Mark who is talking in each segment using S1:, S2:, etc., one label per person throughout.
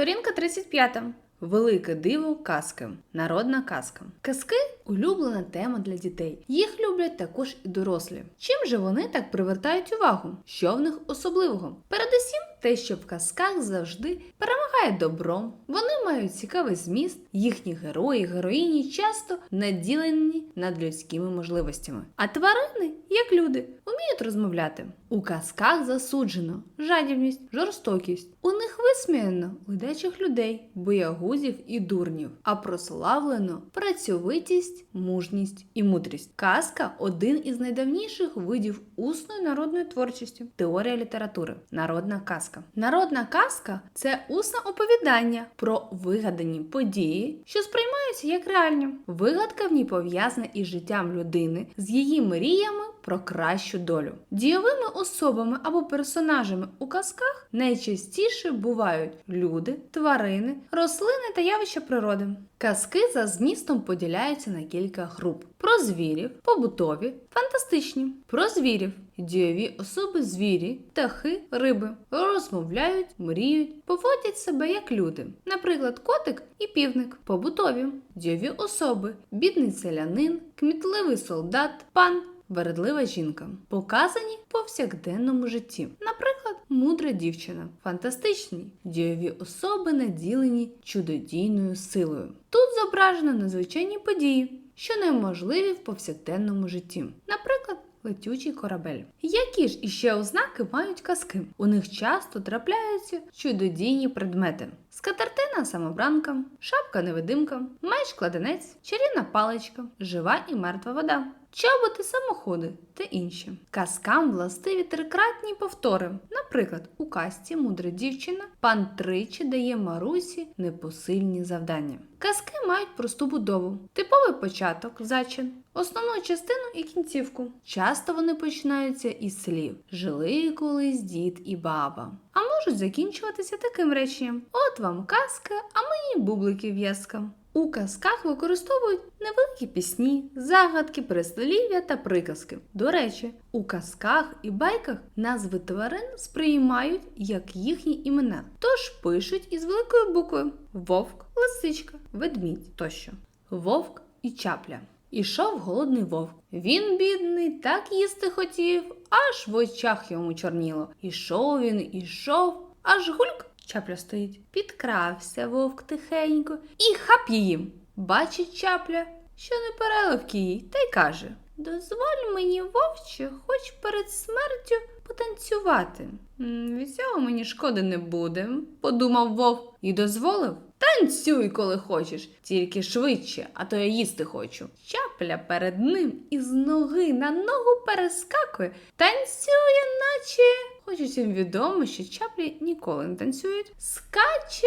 S1: Сторінка 35. Велике диво казки. Народна казка. Казки улюблена тема для дітей. Їх люблять також і дорослі. Чим же вони так привертають увагу? Що в них особливого? Передусім, те, що в казках завжди перемагає добро. Вони мають цікавий зміст, їхні герої, героїні часто наділені над людськими можливостями. А тварини, як люди, вміють розмовляти. У казках засуджено жадібність, жорстокість. У них висміяно ледачих людей, боягузів і дурнів, а прославлено працьовитість, мужність і мудрість. Казка один із найдавніших видів усної народної творчості. Теорія літератури. Народна казка. Народна казка це усне оповідання про вигадані події, що сприймаються як реальні. Вигадка в ній пов'язана із життям людини, з її мріями про кращу долю. Дійовими особами або персонажами у казках найчастіше бувають люди, тварини, рослини та явища природи. Казки за змістом поділяються на кілька груп: про звірів, побутові, фантастичні, про звірів, дійові особи звірі, птахи, риби. Розмовляють, мріють, поводять себе як люди, наприклад, котик і півник, побутові, дійові особи, бідний селянин, кмітливий солдат, пан. Вередлива жінка показані в повсякденному житті. Наприклад, мудра дівчина, фантастичні дійові особи наділені чудодійною силою. Тут зображено надзвичайні події, що неможливі в повсякденному житті. Наприклад, летючий корабель. Які ж іще ознаки мають казки? У них часто трапляються чудодійні предмети. Скатертина самобранка, шапка невидимка, меч кладенець, чарівна паличка, жива і мертва вода, чоботи, самоходи та інші. Казкам властиві трикратні повтори. Наприклад, у казці мудра дівчина пан тричі дає Марусі непосильні завдання. Казки мають просту будову, типовий початок, зачин, основну частину і кінцівку. Часто вони починаються із слів Жили колись дід і баба. А можуть закінчуватися таким реченням: От вам казка, а мені бублики в'язка. У казках використовують невеликі пісні, загадки, прислів'я та приказки. До речі, у казках і байках назви тварин сприймають як їхні імена, тож пишуть із великою буквою вовк, лисичка, ведмідь тощо. Вовк і чапля. Ішов голодний вовк. Він, бідний, так їсти хотів, аж в очах йому чорніло. Ішов він, ішов, аж гульк чапля стоїть. Підкрався вовк тихенько і хап її. Бачить чапля, що не переливки їй, та й каже: Дозволь мені, вовче, хоч перед смертю потанцювати. «М, Від цього мені шкоди не буде, подумав вовк і дозволив. Танцюй, коли хочеш, тільки швидше, а то я їсти хочу. Чапля перед ним із ноги на ногу перескакує, танцює, наче. Хоч усім відомо, що чаплі ніколи не танцюють. Скаче,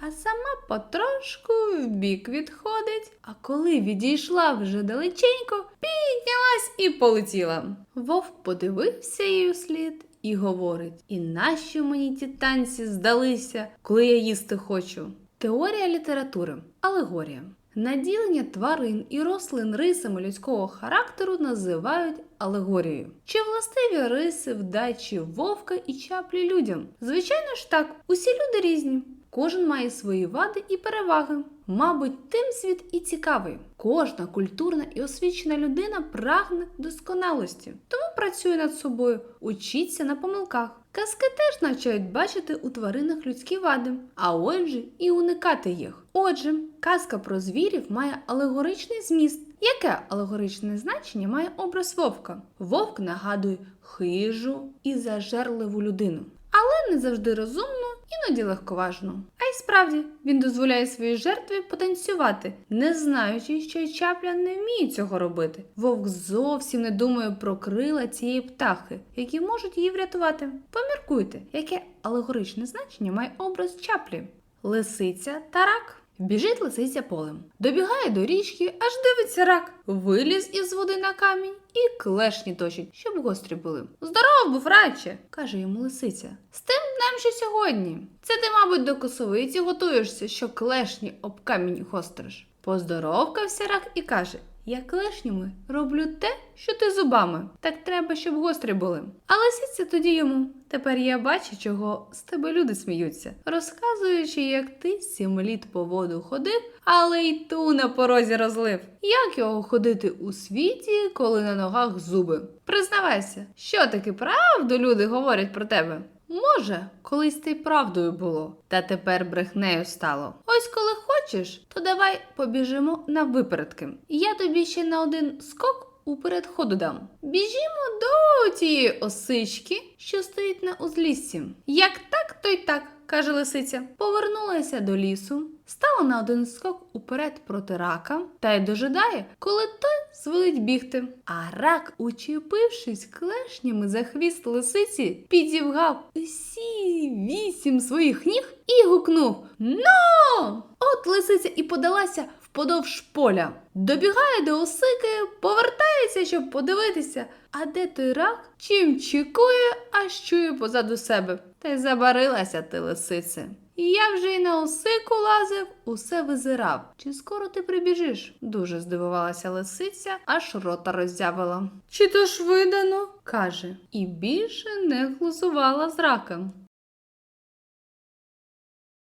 S1: а сама потрошку вбік відходить. А коли відійшла вже далеченько, піднялась і полетіла. Вовк подивився їй у слід і говорить: І нащо мені ті танці здалися, коли я їсти хочу? Теорія літератури алегорія. Наділення тварин і рослин рисами людського характеру називають алегорією. Чи властиві риси вдачі вовка і чаплі людям? Звичайно ж так, усі люди різні. Кожен має свої вади і переваги. Мабуть, тим світ і цікавий. Кожна культурна і освічена людина прагне досконалості, тому працює над собою, учиться на помилках. Казки теж навчають бачити у тваринах людські вади, а отже, і уникати їх. Отже, казка про звірів має алегоричний зміст. Яке алегоричне значення має образ вовка? Вовк нагадує хижу і зажерливу людину, але не завжди розумну, іноді легковажно. А й справді він дозволяє своїй жертві потанцювати, не знаючи, що й чапля не вміє цього робити. Вовк зовсім не думає про крила цієї птахи, які можуть її врятувати. Поміркуйте, яке алегоричне значення має образ чаплі. Лисиця та рак. Біжить лисиця полем, добігає до річки, аж дивиться рак, виліз із води на камінь і клешні точить, щоб гострі були. Здоров був, раче, каже йому лисиця. З тим днем, що сьогодні. Це ти, мабуть, до косовиці готуєшся, що клешні об камінь гостриш. Поздоровкався рак і каже: Я клешнями роблю те, що ти зубами. Так треба, щоб гострі були. А лисиця тоді йому. Тепер я бачу, чого з тебе люди сміються, розказуючи, як ти сім літ по воду ходив, але й ту на порозі розлив. Як його ходити у світі, коли на ногах зуби? Признавайся, що таки правду люди говорять про тебе? Може, колись ти правдою було, та тепер брехнею стало. Ось коли хочеш, то давай побіжимо на випередки. Я тобі ще на один скок уперед ходу дам. Біжімо до тієї осички, що стоїть на узліссі. Як так, то й так, каже лисиця. Повернулася до лісу, стала на один скок уперед проти рака та й дожидає, коли той звелить бігти. А рак, учепившись клешнями за хвіст лисиці, підівгав усі вісім своїх ніг і гукнув Но! От лисиця і подалася вподовж поля. Добігає до осики, повертається, щоб подивитися, а де той рак, чим чекує, аж чує позаду себе. Та й забарилася ти лисице. Я вже й на осику лазив, усе визирав. Чи скоро ти прибіжиш? Дуже здивувалася лисиця, аж рота роззявила. Чи то ж видано? каже, і більше не глузувала з раком.